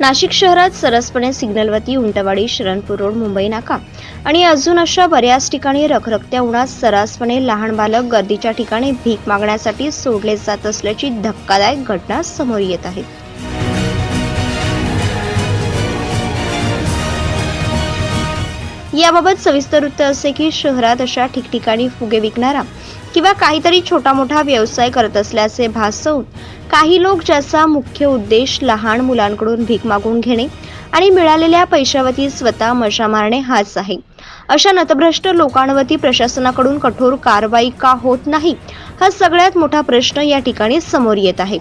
नाशिक शहरात सरसपणे सिग्नलवती उंटवाडी शरणपूर रोड मुंबई नाका. आणि अजून अशा बऱ्याच ठिकाणी रखरखत्या उन्हात सर्रासपणे लहान बालक गर्दीच्या ठिकाणी भीक मागण्यासाठी सोडले जात असल्याची धक्कादायक घटना समोर येत आहे. याबाबत सविस्तर वृत्त असे की शहरात अशा ठिकठिकाणी फुगे विकणारा किंवा काहीतरी छोटा मोठा व्यवसाय करत असल्याचे भासवून काही लोक ज्याचा मुख्य उद्देश लहान मुलांकडून भीक मागून घेणे आणि मिळालेल्या पैशावती स्वतः मशा मारणे हाच आहे. अशा नतभ्रष्ट लोकांवरती प्रशासनाकडून कठोर कारवाई का होत नाही हा सगळ्यात मोठा प्रश्न या ठिकाणी समोर येत आहे.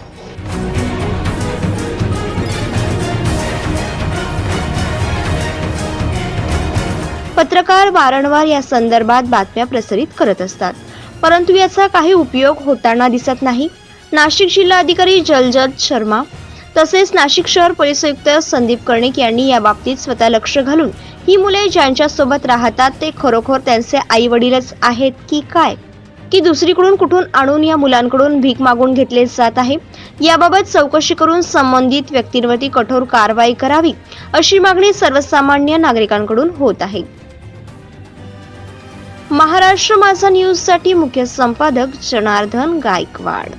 पत्रकार वारंवार या संदर्भात बातम्या प्रसारित करत असतात. परंतु याचा काही उपयोग होताना दिसत नाही. नाशिक जिल्हा अधिकारी जलजत शर्मा तसेच नाशिक शहर पोलीस आयुक्त संदीप कर्णिक यांनी या बाबतीत स्वतः लक्ष घालून ही मुले ज्यांच्यासोबत राहतात ते खरोखर त्यांचे आई वडीलच आहेत की काय? की दुसरीकडून कुठून आणून या मुलांकडून भीक मागून घेतले जात आहे? याबाबत चौकशी करून संबंधित व्यक्तींवरती कठोर कारवाई करावी अशी मागणी सर्वसामान्य नागरिकांकडून होत आहे. महाराष्ट्र माझा न्यूजसाठी मुख्य संपादक जनार्दन गायकवाड.